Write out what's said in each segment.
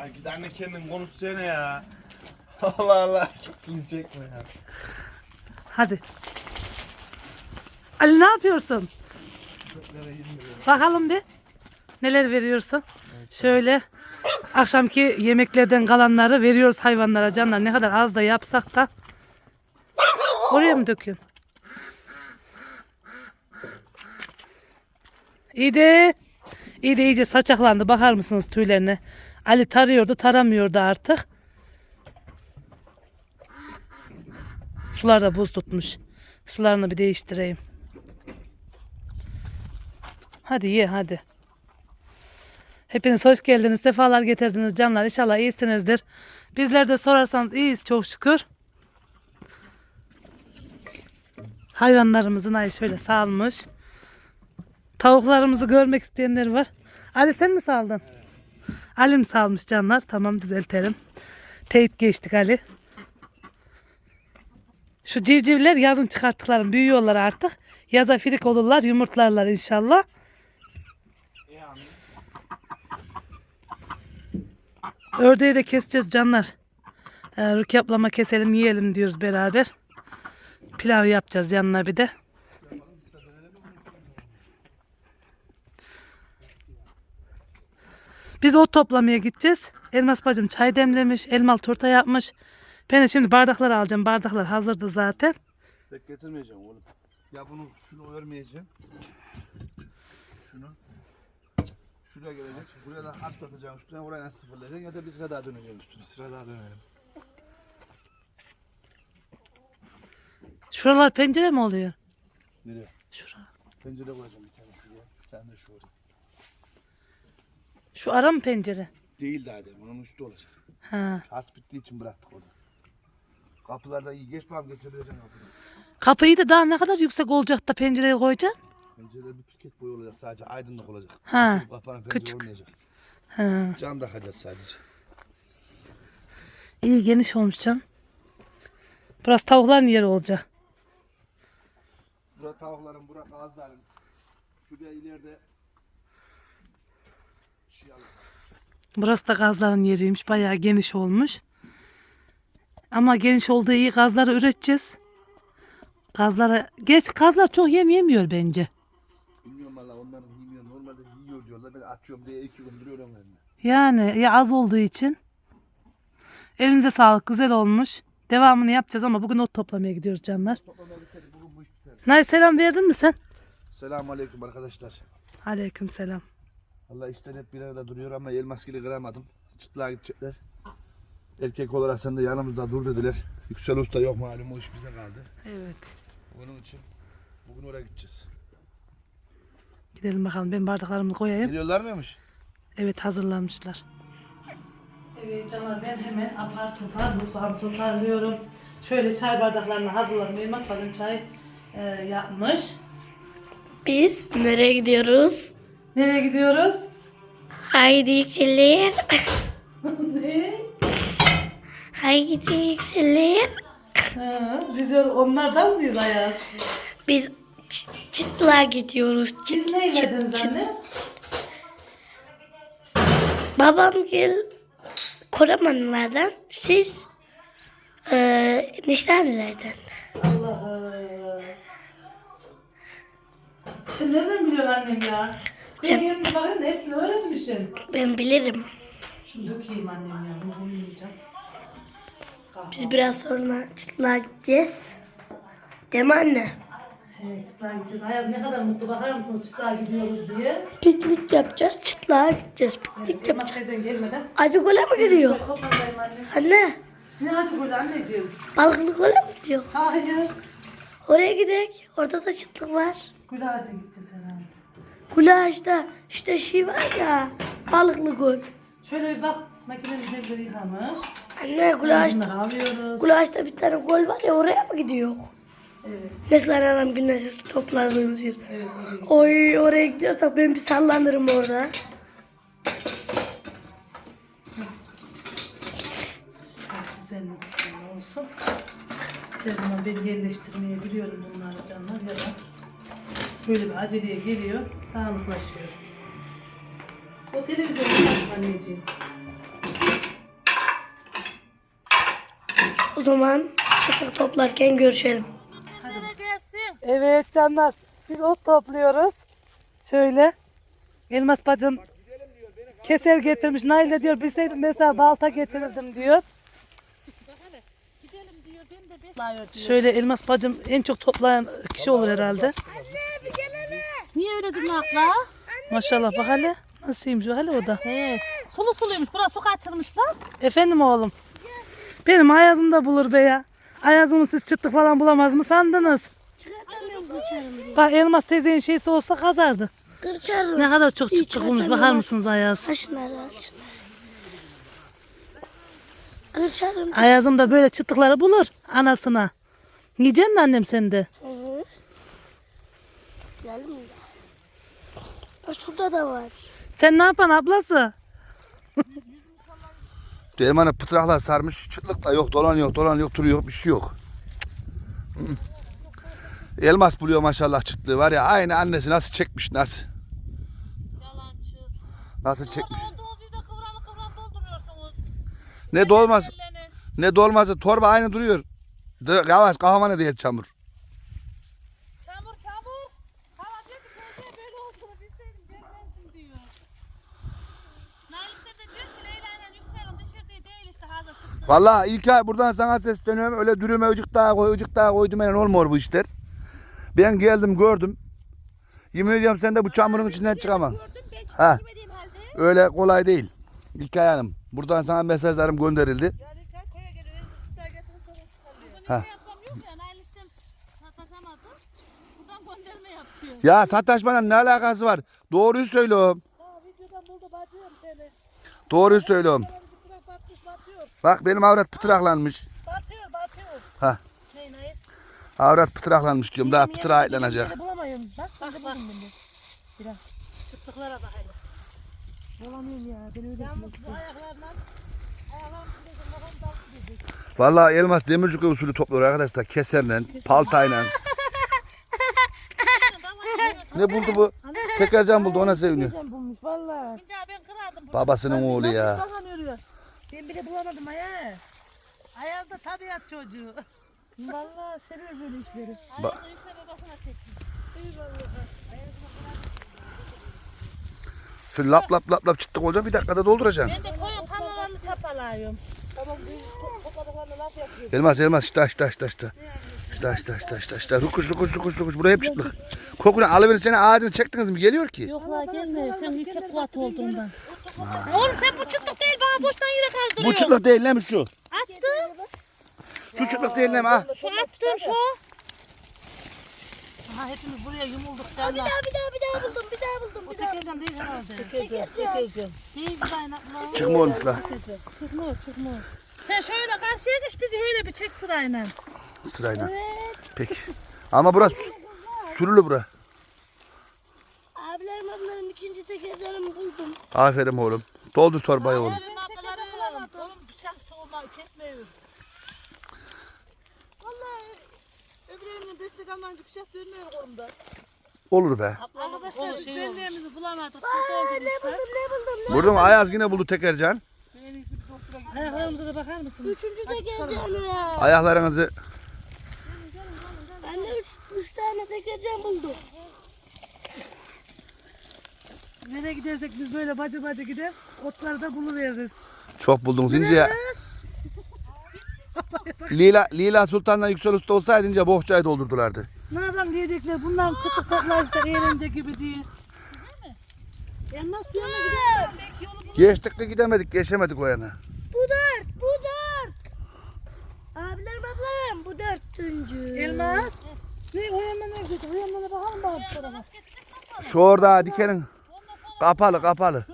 Ya git anne kendin konuşsana ya. Allah Allah. Kim çekme ya. Hadi. Ali ne yapıyorsun? Bakalım bir. Neler veriyorsun? Şöyle akşamki yemeklerden kalanları veriyoruz hayvanlara canlar. Ne kadar az da yapsak da. Oraya mı döküyorsun? İyi de. İyi de iyice saçaklandı. Bakar mısınız tüylerine? Ali tarıyordu taramıyordu artık. Sular da buz tutmuş. Sularını bir değiştireyim. Hadi ye hadi. Hepiniz hoş geldiniz. Sefalar getirdiniz canlar. İnşallah iyisinizdir. Bizler de sorarsanız iyiyiz çok şükür. Hayvanlarımızın ay şöyle salmış. Tavuklarımızı görmek isteyenler var. Ali sen mi saldın? Ali mi salmış canlar? Tamam düzeltelim. Teyit geçtik Ali. Şu civcivler yazın çıkarttıklarım büyüyorlar artık. Yaza firik olurlar, yumurtlarlar inşallah. Ördeği de keseceğiz canlar. Ee, Rukiye keselim yiyelim diyoruz beraber. Pilav yapacağız yanına bir de. Biz ot toplamaya gideceğiz. Elmas bacım çay demlemiş, elmalı turta yapmış. Ben de şimdi bardakları alacağım. Bardaklar hazırdı zaten. Pek getirmeyeceğim oğlum. Ya bunu şunu örmeyeceğim. Şunu. Şuraya gelecek. Buraya da harç atacağım üstüne. Oraya sıfırlayacaksın ya da bir sıra daha döneceğim üstüne. Sıra daha dönelim. Şuralar pencere mi oluyor? Nereye? Şura. Pencere koyacağım bir tane şuraya. Bir tane de şuraya. Şu ara mı pencere? Değil daha derim. Onun üstü olacak. Ha. Harç bittiği için bıraktık orada. Kapılarda iyi. Geç bakalım geçebileceğim kapıdan. Kapıyı da daha ne kadar yüksek olacak da pencereye koyacaksın? Pencereler bir pirket boyu olacak sadece aydınlık olacak. Ha, Kapanan pencere küçük. olmayacak. Ha. Cam takacağız sadece. İyi geniş olmuş can. Burası tavukların yeri olacak. Burada tavukların, burada gazların. Şuraya ileride şey alacağım. Burası da gazların yeriymiş. Bayağı geniş olmuş. Ama geniş olduğu iyi gazları üreteceğiz. Gazlara geç gazlar çok yem yemiyor bence. Bilmiyorum valla onların yemiyor. Normalde yiyor diyorlar. Ben atıyorum diye iki gün duruyor onun elinde. Yani ya az olduğu için. Elinize sağlık güzel olmuş. Devamını yapacağız ama bugün ot toplamaya gidiyoruz canlar. Nay selam verdin mi sen? Selamun aleyküm arkadaşlar. Aleyküm selam. Allah işten hep bir arada duruyor ama elmas gibi kıramadım. Çıtlığa gidecekler. Erkek olarak sen de yanımızda dur dediler. Yüksel Usta yok malum o iş bize kaldı. Evet. Onun için bugün oraya gideceğiz. Gidelim bakalım ben bardaklarımı koyayım. Geliyorlar mıymış? Evet hazırlanmışlar. Evet canlar ben hemen apar topar mutfağımı toparlıyorum. Şöyle çay bardaklarını hazırladım. Elmas bacım çay e, yapmış. Biz nereye gidiyoruz? Nereye gidiyoruz? Haydi yükselir. ne? Haydi yükselir. Ha, biz onlardan mıyız Ayaz? Biz çıtlığa gidiyoruz. Çıt, Siz ne yediniz çıt. anne? Babam gel Koramanlardan, siz eee nişanlılardan. Allah'ım. Sen nereden biliyorsun annem ya? Bakayım da hepsini öğrenmişsin. Ben bilirim. Şunu dökeyim annem ya. Bunu bulmayacağım. Biz biraz sonra çıtlığa gideceğiz. Değil mi anne? Evet çıtlığa gideceğiz. Hayat ne kadar mutlu bakar mısınız çıtlığa gidiyoruz diye. Piknik yapacağız. Çıtlığa gideceğiz. Piknik Elmas yapacağız. teyzen gelmeden. Acı göle mi gidiyor? Topladayım anne. Anne, Ne acı burada anneciğim? balıklı göle mi gidiyor? Hayır. Oraya gidelim. Orada da çıtlık var. Gül ağaca gideceğiz herhalde. Kulağaçta işte şey var ya balıklı göl. Şöyle bir bak makinemiz neleri yıkamış. Anne Bunları alıyoruz. kulağaçta bir tane göl var ya oraya mı gidiyor? Evet. Neslihan Hanım günler siz topladığınız yer. Evet. oraya Oy oraya gidiyorsak ben bir sallanırım orada. Düzenli olsun. Her zaman ben yerleştirmeye biliyorum bunları canlar ya da böyle bir aceleye geliyor, dağınıklaşıyor. O televizyonu aç anneciğim. O zaman çıtık toplarken görüşelim. Evet canlar. Biz ot topluyoruz. Şöyle. Elmas bacım keser getirmiş. Nail'e diyor bilseydim mesela balta getirirdim diyor. Şöyle elmas bacım en çok toplayan kişi olur herhalde. Anne Niye öyle dedin abla? Maşallah bak hele. Nasılymış o hele o da. He. Sulu suluymuş. Burası su kaçırmışlar. Efendim oğlum. Benim ayazım da bulur be ya. Ayazımı siz çıtlık falan bulamaz mı sandınız? Çıkartamıyorum kırçarım. Bak Elmas teyzenin şeysi olsa kazardı. Kırçarım. Ne kadar çok çıtlık bulmuş bakar mısınız ayaz? Ha şunları al şunları. Kırçarım. Ayazım da böyle çıtlıkları bulur anasına. Yiyeceksin mi annem sen de? Hı hı. Geldim mi? Şurada da var. Sen ne yapan ablası? Elmanı pıtraklar sarmış. Çıtlık da yok. Dolan yok. Dolan yok. Turu yok. Bir şey yok. Elmas buluyor maşallah çıtlığı var ya. Aynı annesi nasıl çekmiş. Nasıl? Yalancı. Nasıl çekmiş. Kıvranı dolduruyorsunuz. Ne dolmaz. Ne dolmazı. Torba aynı duruyor. Yavaş kafama ne diye. Çamur çamur. Hava diyor ki teyze böyle olduğunu bilseydim gelmezdim diyor. Nail'de de diyor ki Leyla ile Yüksel'in dışarıda değil işte hazır çıktı. Vallahi ilk ay buradan sana sesleniyorum. Öyle dürüme ıcık daha koy, ıcık daha koy demeden olmuyor bu işler. Ben geldim gördüm. Yemin ediyorum sen de bu çamurun içinden çıkamam. Ha. Öyle kolay değil. İlkay Hanım. Buradan sana mesajlarım gönderildi. Ha. Ya sataşmanın ne alakası var? Doğruyu söylüyorum. Doğruyu söylüyorum. Bak benim avrat pıtraklanmış. Batıyor batıyor. Ha. Ney Nail? Avrat pıtraklanmış diyorum. Daha pıtıra ayıtlanacak. Bulamayım. Bak bak bak. Biraz çıtlıklara bak hele. Bulamıyorum ya. Ben öyle Yalnız bu ayaklarla Vallahi elmas demircik usulü topluyor arkadaşlar. Keserle, paltayla. ne buldu bu? Tekrarcan buldu ona seviniyor. bulmuş valla. Babasının oğlu ya. Bile bulamadım aya. Ayazda tabiat çocuğu. Valla seviyor böyle işleri. Bak. Yüksel odasına çektim. Şu lap lap lap lap çıttık olacak bir dakikada dolduracaksın. Ben de koyun kanalarını çapalıyorum. Elmas elmas işte işte işte işte. İşte işte işte işte işte. Rukuş rukuş rukuş rukuş. Buraya hep çıtlık. Kokunu alıverin ağacını çektiniz mi? Geliyor ki. Yok la gelme sen yüksek kuat olduğundan. Oğlum sen bu çıtlık değil bana boştan yere Bu kazdırıyorsun. çıtlık değil lan şu. Attım. Şu çıtlık değil lan ha. Şu attım şu. Ha hepimiz buraya yumulduk Bir daha bir daha bir daha buldum bir daha buldum O bir daha. tekelcan değil herhalde. Tekelcan. Tekelcan. Değil Zayn abla. Çıkma olmuş la. Çıkmıyor çıkmıyor. Sen şöyle karşıya geç bizi öyle bir çek sırayla. Sırayla. Peki. Ama burası sürülü bura. Abilerim ablalarım ikinci tekerlerimi buldum. Aferin oğlum. Doldur torbayı oğlum. Benim ablalarım. Oğlum bıçak soğuma kesmiyor. Vallahi öbür elimin destek almanca bıçak dönmüyor kolumda. Olur be. Arkadaşlar şey belleğimizi bulamadık. Siz Ne buldum ne buldum ne Buldum Ayaz yine buldu tekercan. Ayaklarımıza da bakar mısınız? Üçüncü tekercan ya. Ayaklarınızı Ben de üç, üç tane tekercan buldum. Nereye gidersek biz böyle bacı bacı gider. Otları da buluveririz. çok buldunuz. İnce Lila, Lila Sultan'la Yüksel Usta olsaydı ince bohçayı doldurdulardı. Ne yapalım diyecekler. Bunlar çıtık toplar işte eğlence gibi diye. Yanmaz suyuna gidelim. Geçtik de gidemedik, geçemedik o yana. Bu dört bu dört. Abilerim ablalarım bu dörtüncü. Elmas. Ne o yanına ne gidiyor? O yanına bakalım bakalım bu tarafa. Şu orada dikenin kapalı kapalı.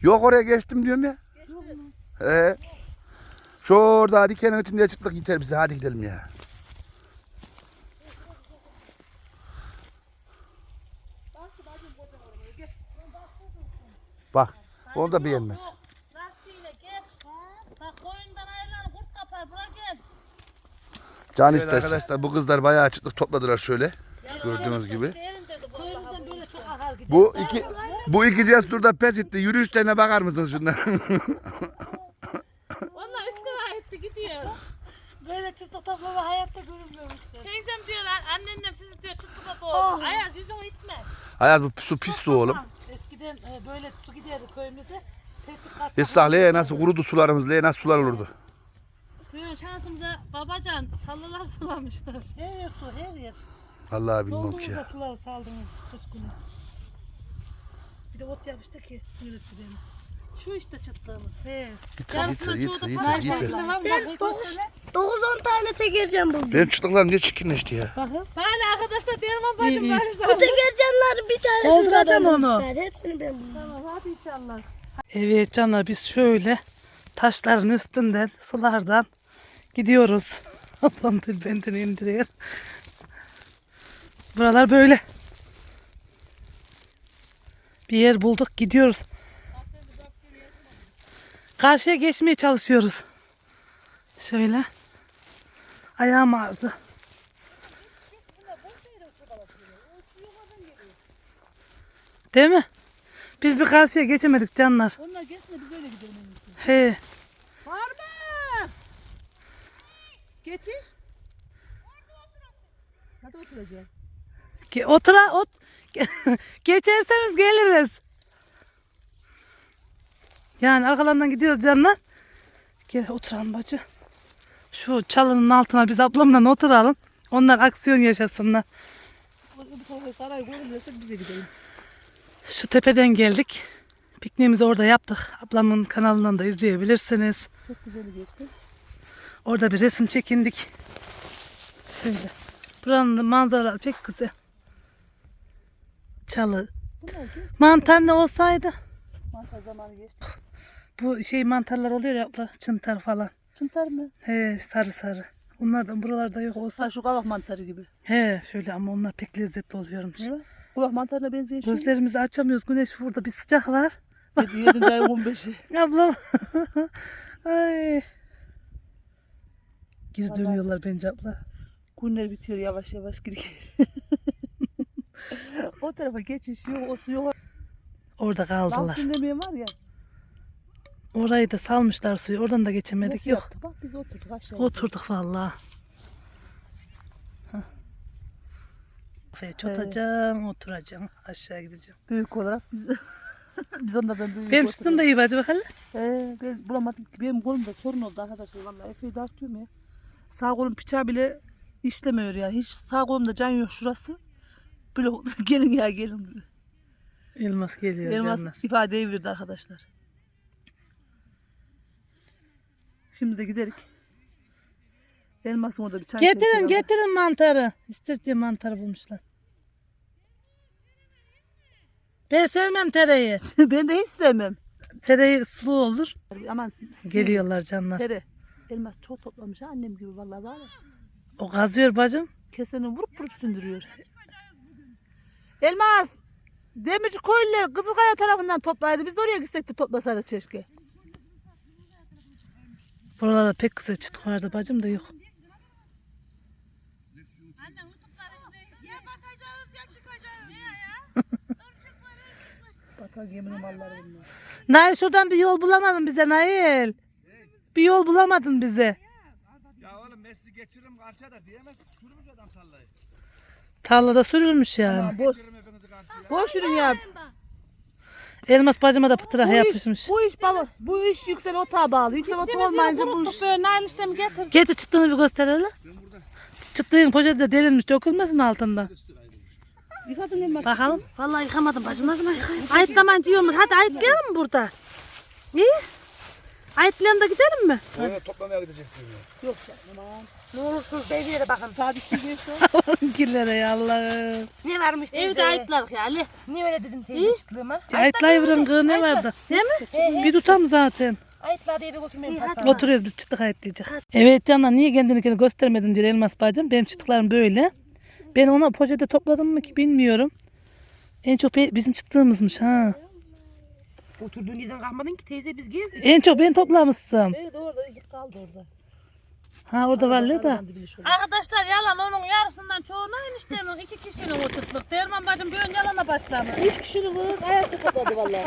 Yok oraya geçtim diyorum ya. He. Şu orada dikenin içinde çıtlık yeter bize. Hadi gidelim ya. Bak. Onu da beğenmez. Can istersen. Arkadaşlar bu kızlar bayağı çıtlık topladılar şöyle. Gördüğünüz gibi. Bu. Koyunuzdan böyle çok akar gidiyor. Bu iki bu iki cesur da pes etti. Yürüyüşlerine bakar mısınız şunların? Vallahi istiva etti gidiyor. Böyle çıtlık toplama hayatta görünmüyormuştur. Teyzem diyor "An- anneannem sizi diyor çıtlıkla Oh. doğdu. Ayaz yüzünü itme. Hayat bu su pis su oğlum. Eskiden e, böyle su giderdi köyümüze. Kasap- Esra'leye nasıl kurudu sularımız, leye nasıl sular olurdu. Bugün şansımıza babacan tarlalar sulamışlar. Her yer su her yer. Vallahi bilmiyorum ki ya. suları saldınız kış günü. Bir de ot yapmıştı ki yürütülerini. Şu işte çıtlığımız. He. Yeter Yarısına yeter çoğu da yeter para yeter yeter. Ne var mı? Ben Bak, dokuz, gösterle. 9-10 tane tekereceğim bugün. Benim çıtlıklarım niye çirkinleşti ya? Bakın. Bana arkadaşlar Derman İyi, bacım iyi. bari Bu tekercanların bir tanesini Dolduracağım ben onu. bulmuşlar. Hepsini ben buldum. Tamam hadi inşallah. Evet canlar biz şöyle taşların üstünden sulardan gidiyoruz. Ablam da benden indiriyor. Buralar böyle. Bir yer bulduk gidiyoruz. Karşıya geçmeye çalışıyoruz. Şöyle. Ayağım ağrıdı. Değil mi? Biz bir karşıya geçemedik canlar. Onlar geçme biz öyle gidelim. He. Var mı? Getir. Hadi oturacağım. Ge- Otura, ot. Geçerseniz geliriz. Yani arkalarından gidiyoruz canlar. Gel oturalım bacı. Şu çalının altına biz ablamla oturalım. Onlar aksiyon yaşasınlar. Şu tepeden geldik. Pikniğimizi orada yaptık. Ablamın kanalından da izleyebilirsiniz. Çok güzel geçti. Orada bir resim çekindik. Şöyle. Buranın da manzaralar pek güzel. Çalı. Mantar ne olsaydı? Mantar zamanı geçti. Bu şey mantarlar oluyor ya abla, çıntar falan. Çıntar mı? He sarı sarı. Onlardan buralarda yok olsa. Ha şu kavak mantarı gibi. He şöyle ama onlar pek lezzetli oluyormuş. Var? Kulak mantarına benzeyen şey. Gözlerimizi açamıyoruz. Güneş burada bir sıcak var. 7. ayın 15'i. Ablam. Ay. Geri dönüyorlar bence abla. Günler bitiyor yavaş yavaş gidiyor. o tarafa geçiş yok, o su yok. Orada kaldılar. Laf dinlemeyen var ya. Orayı da salmışlar suyu. Oradan da geçemedik. Nasıl Yok. yaptık? Bak biz oturduk aşağı. Oturduk vallahi. Hah. Ve çotacağım, oturacağım, aşağı gideceğim. Büyük olarak biz biz onlardan büyük Benim çıktım da iyi bacı bakalım. Ee, ben bulamadım. Benim kolumda sorun oldu arkadaşlar. Vallahi epey dartıyorum ya. Sağ kolum bıçağı bile işlemiyor yani. Hiç sağ kolumda can yok şurası. Böyle oldu. gelin ya gelin. Elmas geliyor Benim canlar. ifadeyi verdi arkadaşlar. Şimdi de giderik. Elmasın orada bir çay Getirin getirin mantarı. İstirdiği mantarı bulmuşlar. Ben sevmem tereyi. ben de hiç sevmem. Tereyi sulu olur. Aman Geliyorlar canlar. Tere. Elmas çok toplamış ha annem gibi vallahi var ya. O kazıyor bacım. Keseni vurup vurup sündürüyor. Elmas! Demirci köylüler Kızılkaya tarafından toplaydı. Biz de oraya gitsek de toplasaydık keşke. Buralarda pek güzel çıtık vardı bacım da yok. Bakar geminin malları bunlar. Nail şuradan bir yol bulamadın bize Nail. Bir yol bulamadın bize. Ya oğlum Messi geçiririm karşıya da diyemez. Sürmüş adam sallayı. Tarlada sürülmüş yani. Boş, Geçiririm hepinizi karşıya. boş yürün ya. Elmas bacıma da pıtıra Bu iş, yapışmış. bu iş baba, bu iş yüksel otağa bağlı. Yüksel ota olmayınca bu iş. Böyle eniştemi getir. Getir çıktığını bir göster hele. Çıktığın poşet de delinmiş dökülmesin altından. Yıkadın elma. Bakalım. Vallahi yıkamadım bacım. Zaman yıkayayım? Ayıtlaman diyormuş. Hadi ayıtlayalım mı burada? İyi. Ayıtlayalım da gidelim mi? Evet toplamaya gidecek diyor. Yok canım aman. Ne olursunuz beylere bakın. Saat iki geçti. Kirlere ya Allah'ım. Ne varmış teyze? Evde ayıtlarız ya Ali. Niye öyle dedin teyze çıtlığıma? Ayıtlayıvırın kığı ne vardı? Değil mi? Bir tutam zaten. Ayıtlar diye bir götürmeyin. Oturuyoruz biz çıtık ayıtlayacak. Evet canlar niye kendini kendine göstermedin diyor Elmas bacım. Benim çıtıklarım böyle. Ben ona poşete topladım mı ki bilmiyorum. En çok bizim çıktığımızmış ha. Oturduğun yerden kalmadın ki teyze biz gezdik. En çok ben toplamışsın. Evet orada yık kaldı orada. Ha orada var da. Arkadaşlar yalan onun yarısından çoğunu eniştemin iki kişinin o çıtlık. Derman bacım bir ön yalana başlamış. Üç kişinin kız ayakta topladı vallahi.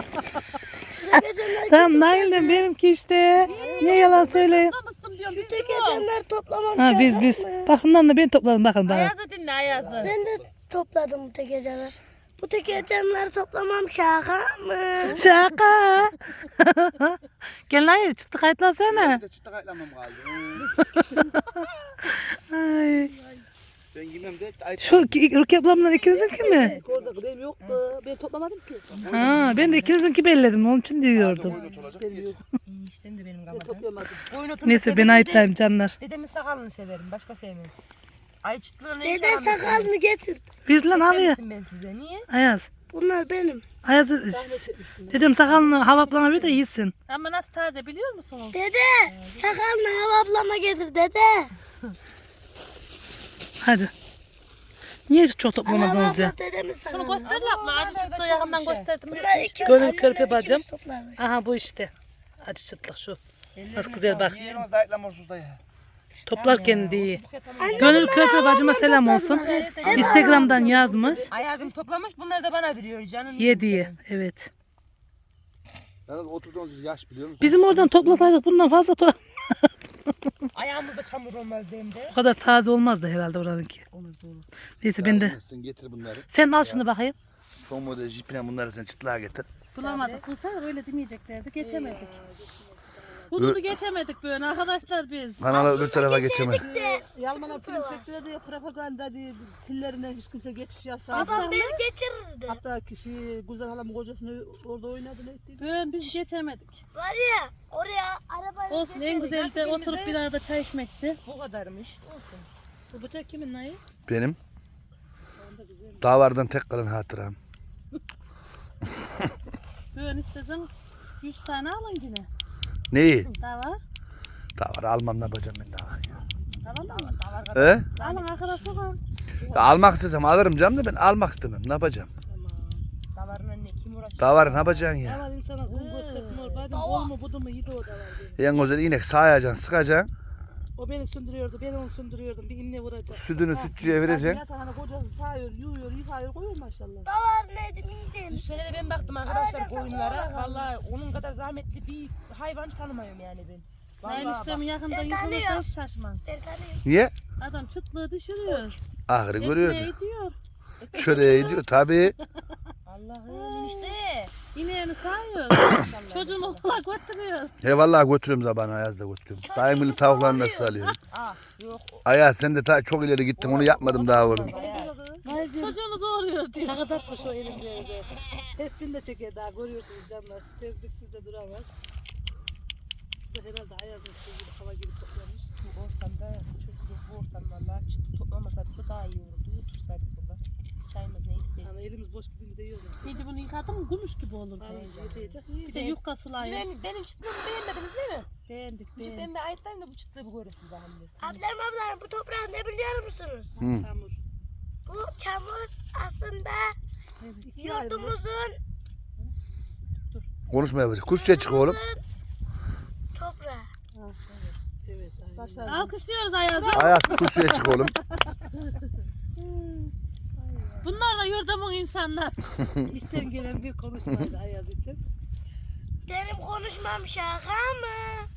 Tamam Nail'le benimki işte. Niye yalan söyleyeyim? Toplamışsın diyorum. Şu bizim o. Tekercanları toplamam Ha biz biz. mı? Bak bundan da ben topladım bakın bana. Ayaz'ı dinle Ayaz'ı. Ben de topladım bu tekercanları. Bu tekercanları toplamam şaka mı? Şaka. Gel lan çıktı kayıtlasana. Ben de çıta kayıtlamam. Ay. Ben yemem de. Şu ki- Rukiye ablamla ikinizin mi? Orada benim yoktu. Ben toplamadım ki. Ha ben de ikinizinki belledim onun için diyordum. İşte de benim Ben Neyse ben ayıtlayayım canlar. dede- Dedemin sakalını severim. Başka sevmem. Ay çıtlığını hiç Dede aramıyorum. sakalını getir. Bir lan abi. Ben size. Niye? Ayaz. Bunlar benim. Ayaz dedim sakalını havaplana bir de iyisin. Ama nasıl taze biliyor musunuz? Dede sakalını hava ablama getir dede. Hadi. Niye çok toplamadınız ya? abla dedemin Şunu sakalını. göster abla. Acı çıktı yakından gösterdim. Bunlar iki Gönül körpe bacım. Aha bu işte. Hadi çıplak şu. Nasıl güzel bak. Yiyemez de ayıtlamarsınız da ya. Toplarken de iyi. Gönül Körpe bacıma selam olsun. Instagram'dan yazmış. Ayazım toplamış. Bunları da bana veriyor canım. Ye diye. Evet. Yalnız oturduğunuz yaş biliyor musun? Bizim oradan toplasaydık bundan fazla to Ayağımızda çamur olmaz hem de. o kadar taze olmazdı herhalde oranınki. Neyse ben de. Sen getir bunları. Sen al şunu bakayım. Son model jipine bunları sen çıtlığa getir. Bulamadık. Bulsaydık öyle demeyeceklerdi. Geçemedik. Hududu geçemedik böyle arkadaşlar biz. Kanalı öbür tarafa geçemez. Yalmana film çektiler diye propaganda diye tillerinden hiç kimse geçiş yasağı. Babam beni geçirirdi. Hatta kişi Güzel halamın kocasını orada oynadı ne etti? Böyle biz geçemedik. Var ya oraya arabayla Olsun en güzeli de oturup bir arada çay içmekti. Bu kadarmış. Bu bıçak kimin Nayı? Benim. Davardan tek kalan hatıram. Böyle istesen 100 tane alın yine. Neyi? Daha var. Davar almam ne yapacağım ben davar ya. Alalım mı? He? Alın sokun. Ya almak istesem alırım canım da ben almak istemem. Ne yapacağım? Davarın önüne kim uğraşıyor? Davarı ne yapacaksın ya? Alan insana kum göstermiyor. Bacım bol mu budu mu yedi o da var benim. En güzel inek sağayacaksın, sıkacaksın. O beni sündürüyordu. Ben onu sündürüyordum. Bir inne vuracak. Sütünü sütçüye vereceksin. Yatağına kocası sağıyor, yuyuyor, yıkıyor, koyuyor maşallah. Neydi miydi? Bu sene de ben baktım arkadaşlar koyunlara. Vallahi onun kadar zahmetli bir hayvan tanımıyorum yani ben. Vallahi işlemi yakında Ben yıkılırsa şaşmam. Ben tanıyorum. Niye? Adam çıtlığı düşürüyor. Ekmeği görüyordu. diyor. Çöreğe gidiyor tabii. Allah'ım işte. İneğini sağıyor. Çocuğunu okula götürüyor. He vallahi götürüyorum zabana Ayaz'da götürüyorum. Daimili tavuklarını nasıl alıyorum? Ah yok. Ayaz sen de ta çok ileri gittin onu yapmadım daha oğlum. Çocuğunu doğuruyor diye. Şaka tatmış o elimde evde. Tespini de çeker daha görüyorsunuz canlar. Tespih sizde duramaz. Bu da herhalde ayazın gibi hava gibi toplamış. Bu ortamda çok güzel bu ortam valla. Çıtı toplamasaydık da daha iyi olurdu. Otursaydık burada. Çayımız ne istedik. Yani elimiz boş gidince de iyi olur. Şimdi bunu yıkadım mı gümüş gibi olur. Yiyecek. Bir de yufka sulayın. Benim, benim çıtlığımı beğenmediniz değil mi? Beğendik Çünkü beğendik. ben de ayıtlayayım da bu çıtlığı bir göresin daha şimdi. Ablam ablam bu toprağı ne biliyor musunuz? Hamur. Bu çamur aslında ayrı. yurdumuzun Konuşma yapacak. Kursçuya çık oğlum. toprağı. Evet. aynen. Taşlar Alkışlıyoruz Ayaz'ı. Ayaz kursçuya çık oğlum. Bunlar da yurdumun insanlar. İşten gelen bir konuşmaydı Ayaz için. Benim konuşmam şaka mı?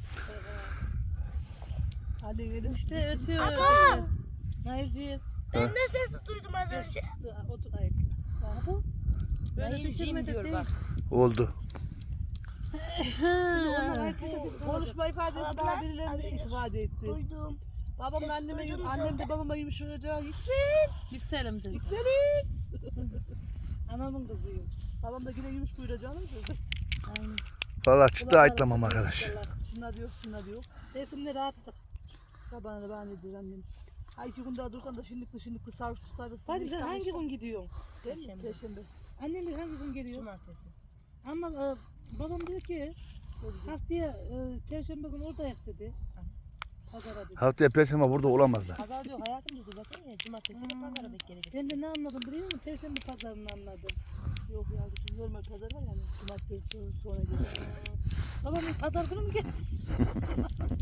hadi gelin. İşte ötüyor. Aba! ötüyor. Nailciğim. Ben de sesi duydum az önce. Otur ayakta. Bu. Böyle düşürmedik değil. bak. Oldu. Konuşma ifadesi bana birilerine ifade etti. Duydum. Babamla Ses anneme, mu annem de babama yumuşayacağı yüksek. Yükselim dedi. Yükselin. Anamın kızıyım. Babam da yine yumuş buyuracağını söyledi. Vallahi çıktı ayıtlamam arkadaş. Şunlar diyor, şunlar diyor. Resimleri attık. Sabahına da ne diyor annem. Ha iki gün daha dursan da şimdilik şimdilik sarhoş sarhoş. Bacım sen hangi gün gidiyorsun? Perşembe. Perşembe. Annem hangi gün geliyor? Cumartesi. Ama e, babam diyor ki haftaya e, perşembe günü oradayız dedi. Pazara dedi. Haftaya perşembe burada olamazlar. Pazar diyor hayatım dedi zaten ya. Cumartesi de pazara denk gelecek. Ben de ne anladım biliyor musun? Perşembe pazarını anladım. Yok yavrucuğum normal pazar var yani. Cumartesi sonra gelir. Babamın pazar günü mü geldi?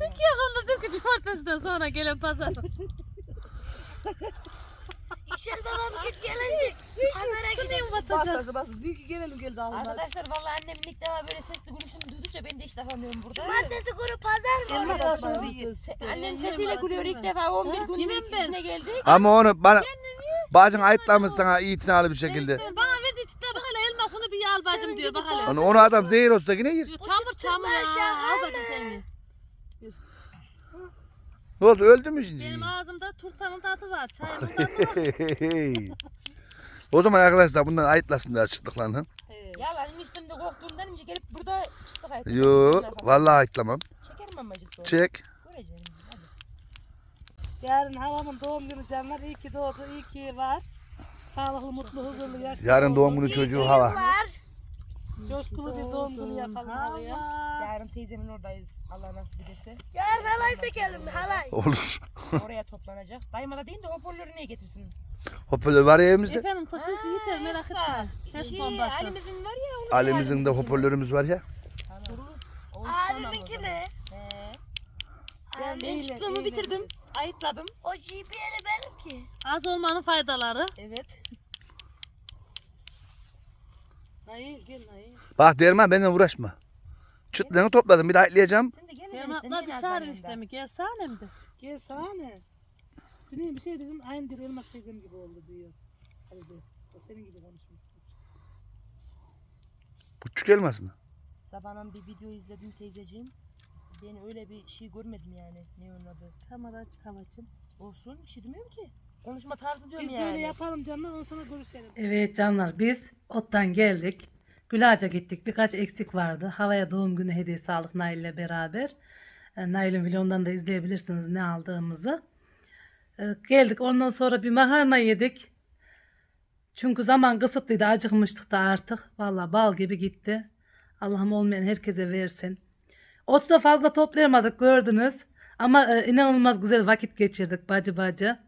Yok anladım ki cumartesiden sonra gelen pazar. Yüksel babam git gelecek. Pazara gidelim. Bastı. Diyor ki gelelim geldi. Arkadaşlar vallahi annem ilk defa böyle sesli gülüşümü duydukça ben de hiç anlıyorum burada. Cumartesi günü pazar mı? Elmas olsun Se- Annem sesiyle gülüyor ilk defa 11 gün yüzüne geldik. Ama onu bana bacın ayıtlamış sana itinalı bir şekilde. Bana verdi çıtla bak hele elmasını bir al bacım diyor bak hele. Onu, onu adam zehir olsa yine yer. Diyor, Çamur çamur ya. Al bacım sen ye. Ne oldu öldü mü şimdi? Benim ağzımda turtanın tadı var. Çayımın tadı var. o zaman arkadaşlar bundan ayıtlasınlar çıtlıklarını. Yalan eniştemde korktuğumdan önce gelip burada çıktık ayıp. Yo vallahi ayıtlamam. Çekerim amacık sonra. Çek. Göreceğim. Hadi. Yarın halamın doğum günü canlar. İyi ki doğdu, iyi ki var. Sağlıklı, mutlu, huzurlu yaşlı. Yarın doğum günü çocuğu hava. Coşkulu bir doğum günü yapalım havaya. Yarın teyzemin oradayız. Allah nasip ederse. Yarın halay sekelim halay. Olur. Oraya toplanacak. Dayıma da deyin de hoparlörü niye getirsin? Hoparlör var ya evimizde. Efendim taşısı yeter merak etme. Ses Şey, bombası. Alimizin var ya. onun Alemimizin de hoparlörümüz var ya. Onu Abiminki mi? He. Ben çıtlığımı bitirdim. Ayıtladım. o GPL'i benimki. Az olmanın faydaları. Evet. Hayır, gel hayır. Bak Derman benden uğraşma. Çıtlığını topladım bir de ayıtlayacağım. Sen de gel. Enişte, atla niye bir çağırın işte mi? Gelsene mi de. Gel sana ne? Dün bir şey dedim, aynı diyor elmas teyzem gibi oldu diyor. Hadi diyor. O senin gibi konuşmuşsun. Küçük elmas mı? Sabahın bir video izledim teyzeciğim. Ben öyle bir şey görmedim yani. Ne onun adı? Kamera aç havacım. Olsun demiyorum ki. Konuşma tarzı diyorum Biz yani. böyle yapalım canlar, ondan sonra görüşelim. Evet canlar biz ottan geldik. Gülağaç'a gittik. Birkaç eksik vardı. Havaya doğum günü hediyesi aldık Nail ile beraber. E, Nail'in vlogundan da izleyebilirsiniz ne aldığımızı. E, geldik ondan sonra bir makarna yedik. Çünkü zaman kısıtlıydı acıkmıştık da artık. Valla bal gibi gitti. Allah'ım olmayan herkese versin. Otu da fazla toplayamadık gördünüz. Ama e, inanılmaz güzel vakit geçirdik bacı bacı.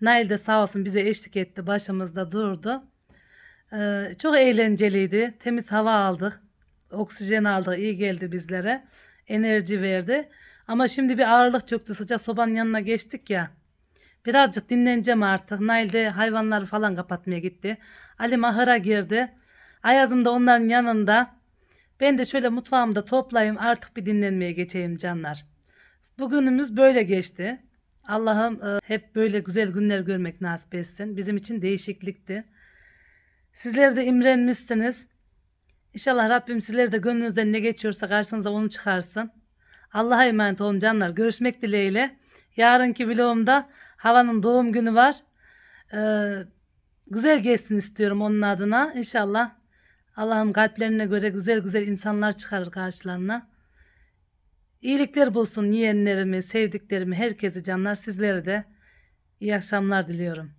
Nail de sağ olsun bize eşlik etti. Başımızda durdu. Ee, çok eğlenceliydi. Temiz hava aldık. Oksijen aldık. iyi geldi bizlere. Enerji verdi. Ama şimdi bir ağırlık çöktü. Sıcak sobanın yanına geçtik ya. Birazcık dinleneceğim artık. Nail de hayvanları falan kapatmaya gitti. Ali ahıra girdi. Ayazım da onların yanında. Ben de şöyle mutfağımda toplayayım artık bir dinlenmeye geçeyim canlar. Bugünümüz böyle geçti. Allah'ım e, hep böyle güzel günler görmek nasip etsin. Bizim için değişiklikti. Sizler de imrenmişsiniz. İnşallah Rabbim sizler de gönlünüzden ne geçiyorsa karşınıza onu çıkarsın. Allah'a emanet olun canlar. Görüşmek dileğiyle. Yarınki vlogumda havanın doğum günü var. Ee, güzel geçsin istiyorum onun adına. İnşallah Allah'ım kalplerine göre güzel güzel insanlar çıkarır karşılarına. İyilikler bulsun yeğenlerimi, sevdiklerimi, herkesi canlar sizlere de iyi akşamlar diliyorum.